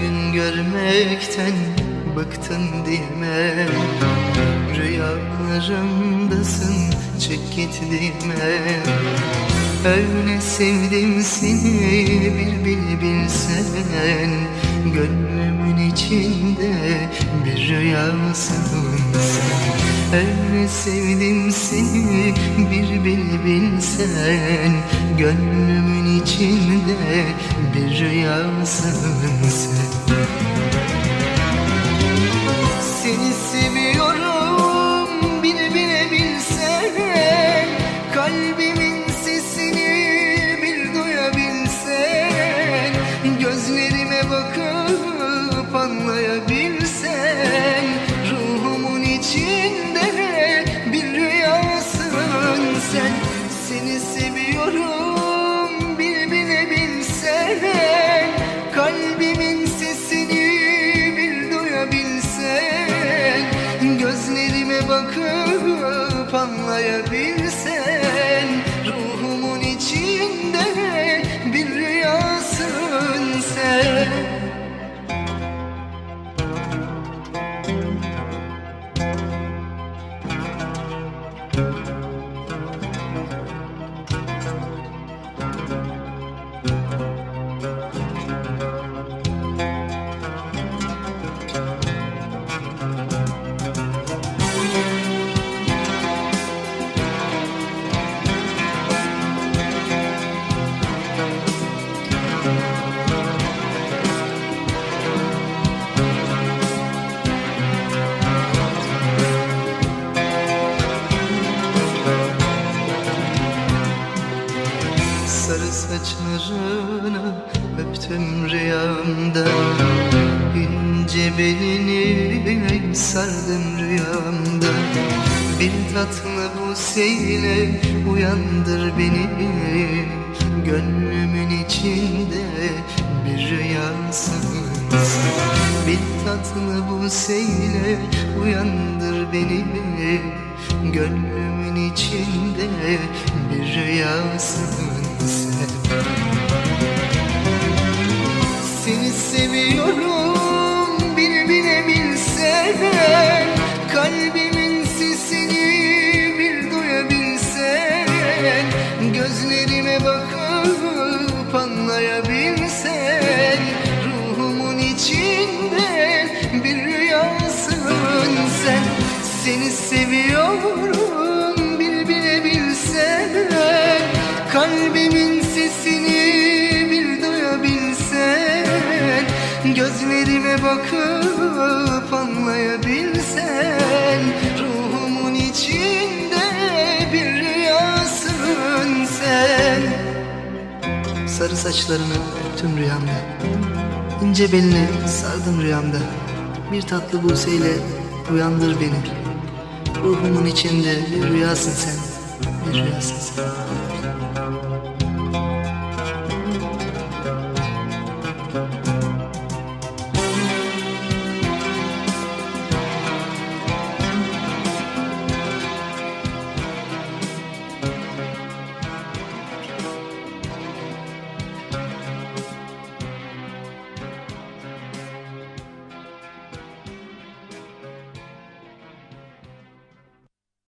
Gün görmekten bıktın değil mi? Rüyalarımdasın çek git değil mi? Öyle sevdim seni bir bil bilsen Gönlümün içinde bir rüyasın sen Öyle sevdim seni bir bil bilsen Gönlümün içinde bir rüyasın sen. Seni seviyorum bakıp Sarı saçlarını öptüm rüyamda. İnce belini sardım rüyamda. Bir tatlı buseyle uyandır beni. Gönlümün içinde bir rüyasın Bir tatlı buseyle uyandır beni. Gönlümün içinde bir rüyasın sen Seni seviyorum bile bile bilsen Kalbimin sesini bir duyabilsen. Gözlerime bakıp anlayabilsen. Ruhumun içinde bir rüyasın sen. Seni sesini bir duyabilsen Gözlerime bakıp anlayabilsen Ruhumun içinde bir rüyasın sen. Sarı saçlarını öptüm rüyamda İnce belini sardım rüyamda. Bir tatlı buseyle uyandır beni. Ruhumun içinde bir rüyasın sen Bir rüyasın sen